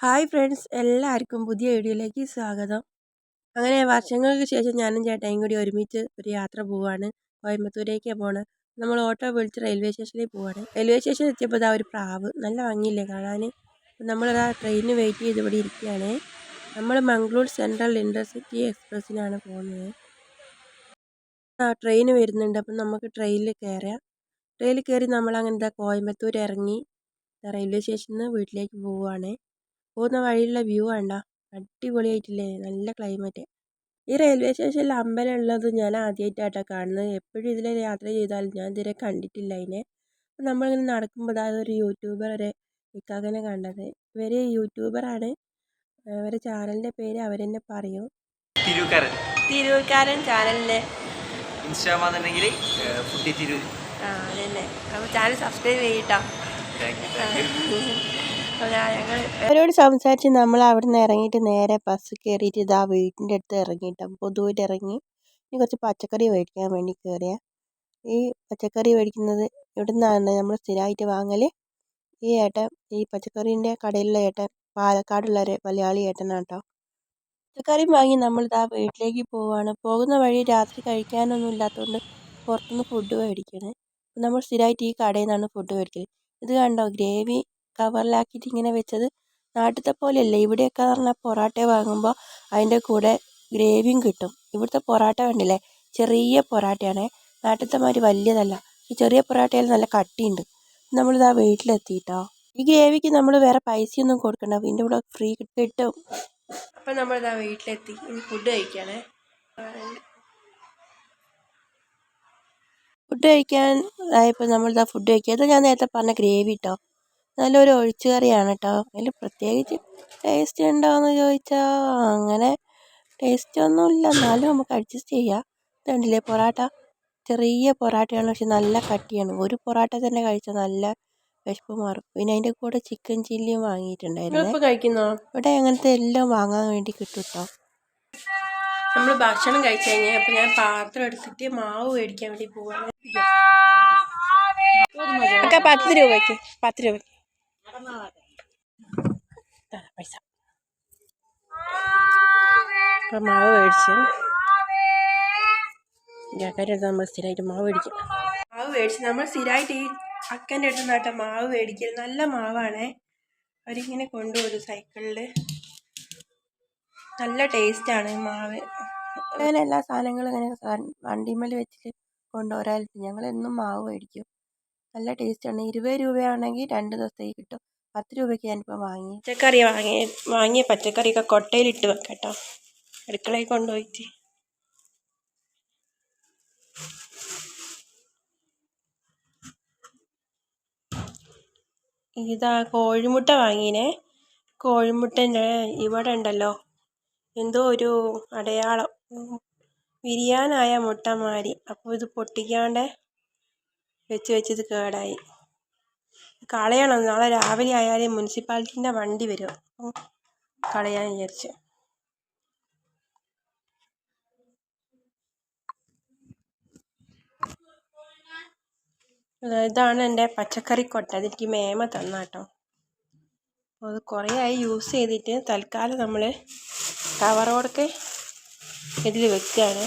Hi friends എല്ലാവർക്കും പുതിയ വീഡിയോയിലേക്ക് സ്വാഗതം. അങ്ങനെ വർഷങ്ങൾക്ക് ശേഷം ഞാനും ചേട്ടായും കൂടി ഒരുമിച്ച് ഒരു യാത്ര പോവാണ്. കോയമ്പത്തൂരേക്കാണ് പോകണം നമ്മൾ ഓട്ടോ വിളിച്ച് റെയിൽവേ സ്റ്റേഷനിൽ പോവാണ്. റെയിൽവേ സ്റ്റേഷനിൽ എത്തിയപ്പോൾ ഇതാ ഒരു പ്രാവ്. നല്ല ഭംഗിയില്ലേ കാണാൻ. നമ്മളിതാ ട്രെയിനിന് വെയിറ്റ് ചെയ്ത് ഇവിടെ ഇരിക്കുകയാണ് നമ്മൾ മംഗളൂർ സെൻട്രൽ ഇന്റർസിറ്റി എക്സ്പ്രസ്സിനാണ് പോകുന്നത് ആ ട്രെയിൻ വരുന്നുണ്ട്. അപ്പം നമുക്ക് ട്രെയിനിൽ കയറാം ട്രെയിനിൽ കയറി നമ്മൾ അങ്ങനെ കോയമ്പത്തൂർ ഇറങ്ങി റെയിൽവേ സ്റ്റേഷനിൽ നിന്ന് വീട്ടിലേക്ക് പോവുകയാണ് പോകുന്ന വഴിയിലുള്ള വ്യൂ കണ്ട. അടിപൊളിയായിട്ടില്ലേ? നല്ല ക്ലൈമറ്റ് ഈ റെയിൽവേ സ്റ്റേഷനിൽ അമ്പലം ഉള്ളത് ഞാൻ ആദ്യമായിട്ടാട്ടോ കാണുന്നത്. എപ്പോഴും ഇതിൽ യാത്ര ചെയ്താലും ഞാൻ ഇതുവരെ കണ്ടിട്ടില്ല അതിനെ. അപ്പം നമ്മളിങ്ങനെ നടക്കുമ്പോൾ അതായത് ഒരു യൂട്യൂബർ ഒരു ഇക്കാക്കനെ കണ്ടത്. ഇവർ യൂട്യൂബറാണ് അവരുടെ ചാനലിന്റെ പേര് അവർ തന്നെ പറയും. തിരൂക്കാരൻ തിരൂർക്കാരൻ ചാനലിലെ ഇൻസ്റ്റാമാന്നുണ്ടെങ്കിൽ ഫുഡി തിരൂർ ആ അതന്നെ. അപ്പോൾ ചാനൽ സബ്സ്ക്രൈബ് ചെയ്യട്ടോ താങ്ക് യു അവരോട് സംസാരിച്ച് നമ്മൾ അവിടെ നിന്ന് ഇറങ്ങിയിട്ട് നേരെ ബസ് കയറിയിട്ട് ഇതാ വീട്ടിന്റെ അടുത്ത് ഇറങ്ങിയിട്ട് പൊതുവായിട്ട് ഇറങ്ങി ഇനി കുറച്ച് പച്ചക്കറി മേടിക്കാൻ വേണ്ടി കയറിയ. ഈ പച്ചക്കറി മേടിക്കുന്നത് ഇവിടെ നിന്നാണ് നമ്മൾ സ്ഥിരമായിട്ട് വാങ്ങൽ ഈ ഏട്ടൻ ഈ പച്ചക്കറീന്റെ കടയിലുള്ള ഏട്ടൻ പാലക്കാടുള്ള ഒരു മലയാളി ഏട്ടനാണ് കേട്ടോ പച്ചക്കറിയും വാങ്ങി നമ്മൾ ഇതാ വീട്ടിലേക്ക് പോവുകയാണ് പോകുന്ന വഴി രാത്രി കഴിക്കാനൊന്നും ഇല്ലാത്തതുകൊണ്ട് പുറത്തുനിന്ന് ഫുഡ് മേടിക്കണേ. നമ്മൾ സ്ഥിരമായിട്ട് ഈ കടയിൽ നിന്നാണ് ഫുഡ് മേടിക്കൽ ഇത് കണ്ടോ ഗ്രേവി കവറിലാക്കിയിട്ട് ഇങ്ങനെ വെച്ചത്. നാട്ടിലത്തെ പോലെയല്ല. ഇവിടെയൊക്കെ പറഞ്ഞാൽ പൊറോട്ട വാങ്ങുമ്പോൾ അതിന്റെ കൂടെ ഗ്രേവിയും കിട്ടും. ഇവിടുത്തെ പൊറോട്ട കണ്ടില്ലേ? ചെറിയ പൊറോട്ടയാണ്. നാട്ടിലത്തെ മാതിരി വലിയതല്ല. ഈ ചെറിയ പൊറോട്ടയിൽ നല്ല കട്ടിയുണ്ട്. നമ്മളിതാ വീട്ടിലെത്തിയിട്ടോ. ഈ ഗ്രേവിക്ക് നമ്മൾ വേറെ പൈസയൊന്നും കൊടുക്കണ്ട. ഇതിന്റെ കൂടെ ഫ്രീ കിട്ടും. അപ്പം നമ്മളിതാ വീട്ടിലെത്തി. ഇനി ഫുഡ് കഴിക്കാനേ. ഫുഡ് കഴിക്കാൻ ആയപ്പോൾ നമ്മളിതാ ഫുഡ് കഴിക്കുക. അത് ഞാൻ നേരത്തെ പറഞ്ഞ ഗ്രേവി കേട്ടോ നല്ലൊരു ഒഴിച്ചു കറിയാണ് കേട്ടോ അതിൽ പ്രത്യേകിച്ച് ടേസ്റ്റ് ഉണ്ടോയെന്ന് ചോദിച്ചാൽ അങ്ങനെ ടേസ്റ്റ് ഒന്നുമില്ല എന്നാലും നമുക്ക് അഡ്ജസ്റ്റ് ചെയ്യാം. ഇത് കണ്ടില്ലേ പൊറോട്ട? ചെറിയ പൊറോട്ടയാണ് പക്ഷെ നല്ല കട്ടിയാണ്. ഒരു പൊറോട്ട തന്നെ കഴിച്ചാൽ നല്ല വിശപ്പ് മാറും. പിന്നെ അതിന്റെ കൂടെ ചിക്കൻ ചില്ലിയും വാങ്ങിയിട്ടുണ്ടായിരുന്നു. കഴിക്കുന്നോ? ഇവിടെ അങ്ങനത്തെ എല്ലാം വാങ്ങാൻ വേണ്ടി കിട്ടും കേട്ടോ നമ്മൾ ഭക്ഷണം കഴിച്ചു കഴിഞ്ഞാൽ അപ്പം ഞാൻ പാത്രം എടുത്തിട്ട് മാവ് മേടിക്കാൻ വേണ്ടി പോവാണ്. ഒക്കെ പത്ത് രൂപയ്ക്ക് പത്ത് രൂപയ്ക്ക് പൈസ മാവ് മേടിച്ച്. ജാക്കാന്റെ അടുത്ത് നമ്മൾ സ്ഥിരമായിട്ട് മാവ് മേടിക്കും. മാവ് മേടിച്ച് നമ്മൾ സ്ഥിരമായിട്ട് ഈ അക്കന്റെ അടുത്ത് നിന്നാട്ട മാവ് മേടിക്കൽ നല്ല മാവാണേ. അവരിങ്ങനെ കൊണ്ടുപോകും സൈക്കിളിൽ നല്ല ടേസ്റ്റാണ് മാവ്. അങ്ങനെ എല്ലാ സാധനങ്ങളും ഇങ്ങനെ വണ്ടിമേൽ വെച്ചിട്ട് കൊണ്ടുവരാറുണ്ട് ഞങ്ങൾ എന്നും മാവ് മേടിക്കും. നല്ല ടേസ്റ്റാണ്. ഇരുപത് രൂപയാണെങ്കിൽ രണ്ട് ദിവസത്തേക്ക് കിട്ടും. പത്ത് രൂപയ്ക്ക് ഞാനിപ്പോൾ വാങ്ങി. പച്ചക്കറി വാങ്ങി വാങ്ങിയ പച്ചക്കറിയൊക്കെ കൊട്ടയിലിട്ട് വെക്കാം കേട്ടോ അടുക്കളയിൽ കൊണ്ടുപോയിട്ട്. ഇതാ കോഴിമുട്ട വാങ്ങിനേ. കോഴിമുട്ടന്റെ ഇവിടെ ഉണ്ടല്ലോ. എന്തോ ഒരു അടയാളം. വിരിയാനായ മുട്ടമാരി അപ്പോൾ ഇത് പൊട്ടിക്കാണ്ട് വെച്ച് വെച്ചത് കേടായി. കളയണം. നാളെ രാവിലെ ആയാലും മുനിസിപ്പാലിറ്റീന്റെ വണ്ടി വരും. കളയാൻ വിചാരിച്ച്. ഇതാണ് എന്റെ പച്ചക്കറി കൊട്ട. അതെനിക്ക് മേമ തന്ന കേട്ടോ അപ്പോൾ അത് കുറേ ആയി യൂസ് ചെയ്തിട്ട് തൽക്കാലം നമ്മൾ കവറോടൊക്കെ ഇതിൽ വെക്കുകയാണ്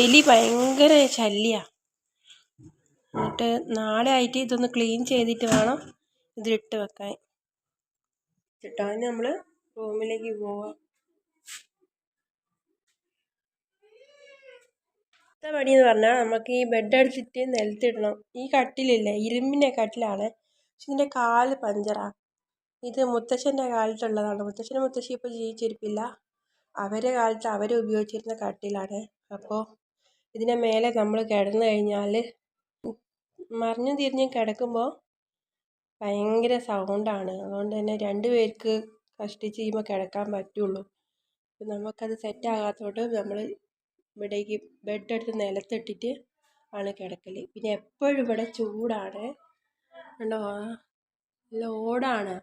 എലി ഭയങ്കര ശല്യമാണ് എന്നിട്ട് നാളെ ആയിട്ട് ഇതൊന്ന് ക്ലീൻ ചെയ്തിട്ട് വേണം ഇതിലിട്ട് വെക്കാൻ. ഇട്ടിട്ടാണ് നമ്മൾ റൂമിലേക്ക് പോവാം. പണി എന്ന് പറഞ്ഞാൽ നമുക്ക് ഈ ബെഡ് എടുത്തിട്ട് നിലത്തിടണം ഈ കട്ടിലില്ലേ ഇരുമ്പിന്റെ കട്ടിലാണ്. പക്ഷെ ഇതിന്റെ കാൽ പഞ്ചറാണ് ഇത് മുത്തശ്ശന്റെ കാലത്തുള്ളതാണ്. മുത്തശ്ശനും മുത്തശ്ശി ഇപ്പോൾ ജീവിച്ചിരിപ്പില്ല. അവരെ കാലത്ത് അവർ ഉപയോഗിച്ചിരുന്ന കട്ടിലാണ്. അപ്പോൾ ഇതിന്റെ മേലെ നമ്മൾ കിടന്നു കഴിഞ്ഞാൽ മറിഞ്ഞും തിരിഞ്ഞ് കിടക്കുമ്പോൾ ഭയങ്കര സൗണ്ടാണ് അതുകൊണ്ട് തന്നെ രണ്ട് പേർക്ക് കഷ്ടിച്ച് കഴിയുമ്പോൾ കിടക്കാൻ പറ്റുള്ളൂ. അപ്പം നമുക്കത് സെറ്റ് ആകാത്തതുകൊണ്ട് നമ്മൾ ഇവിടേക്ക് ബെഡ് എടുത്ത് നിലത്തിട്ടിട്ട് ആണ് കിടക്കൽ പിന്നെ എപ്പോഴും ഇവിടെ ചൂടാണ്. ഉണ്ടോ നല്ല ഓടാണ്.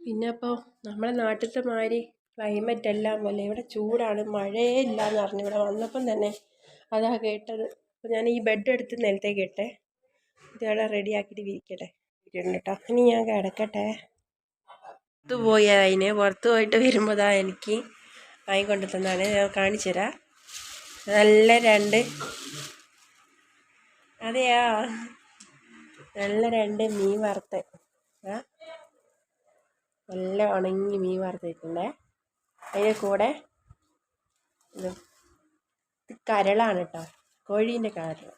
പിന്നെ ഇപ്പോൾ നമ്മുടെ നാട്ടിലത്തെ മാതിരി ക്ലൈമറ്റ് എല്ലാം പോലെ ഇവിടെ ചൂടാണ്. മഴയേ ഇല്ല എന്ന് പറഞ്ഞു ഇവിടെ വന്നപ്പം തന്നെ അതാ കേട്ടത്. അപ്പോൾ ഞാൻ ഈ ബെഡ് എടുത്ത് നിലത്തേക്ക് ഇട്ടേ. ഇതവിടെ റെഡി ആക്കിയിട്ട് വിരിക്കട്ടെ കേട്ടോ ഇനി ഞാൻ കിടക്കട്ടെ. പുറത്ത് പോയി അതിന് പുറത്ത് പോയിട്ട് വരുമ്പോൾ എനിക്ക് വാങ്ങിക്കൊണ്ട് തന്നാണ് ഞാൻ കാണിച്ചു നല്ല രണ്ട്. അതെയാ? നല്ല രണ്ട് മീൻ വറുത്ത്. ആ. നല്ല ഉണങ്ങി മീൻ വറുത്തിട്ടുണ്ടേ. അതിന്റെ കൂടെ ഇത് കരളാണ് കേട്ടോ കോഴീന്റെ കരൾ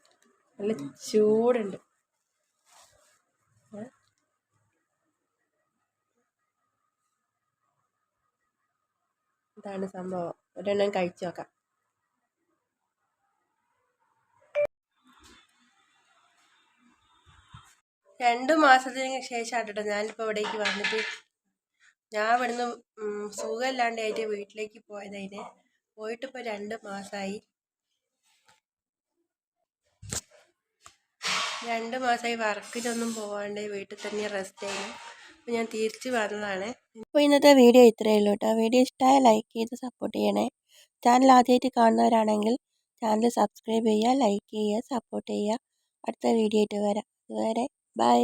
നല്ല ചൂടുണ്ട്. ഇതാണ് സംഭവം. ഒരെണ്ണം കഴിച്ചു നോക്കാം. രണ്ട് മാസത്തിന് ശേഷം ആട്ടോ ഞാനിപ്പോൾ ഇവിടേക്ക് വന്നിട്ട് ഞാൻ ഇവിടുന്ന് സുഖമില്ലാണ്ട് ആയിട്ട് വീട്ടിലേക്ക് പോയതായിന്. പോയിട്ടിപ്പോൾ രണ്ട് മാസമായി രണ്ട് മാസമായി വർക്കിനൊന്നും പോവാണ്ട് വീട്ടിൽ തന്നെ റെസ്റ്റ് ആയിരുന്നു അപ്പോൾ ഞാൻ തിരിച്ച് വന്നതാണ്. അപ്പോൾ ഇന്നത്തെ വീഡിയോ ഇത്രയേ ഉള്ളൂ കേട്ടോ. വീഡിയോ ഇഷ്ടമായ ലൈക്ക് ചെയ്ത് സപ്പോർട്ട് ചെയ്യണേ. ചാനൽ ആദ്യമായിട്ട് കാണുന്നവരാണെങ്കിൽ ചാനൽ സബ്സ്ക്രൈബ് ചെയ്യുക ലൈക്ക് ചെയ്യുക സപ്പോർട്ട് ചെയ്യുക. അടുത്ത വീഡിയോ ആയിട്ട് വരാം. അതുവരെ ബൈ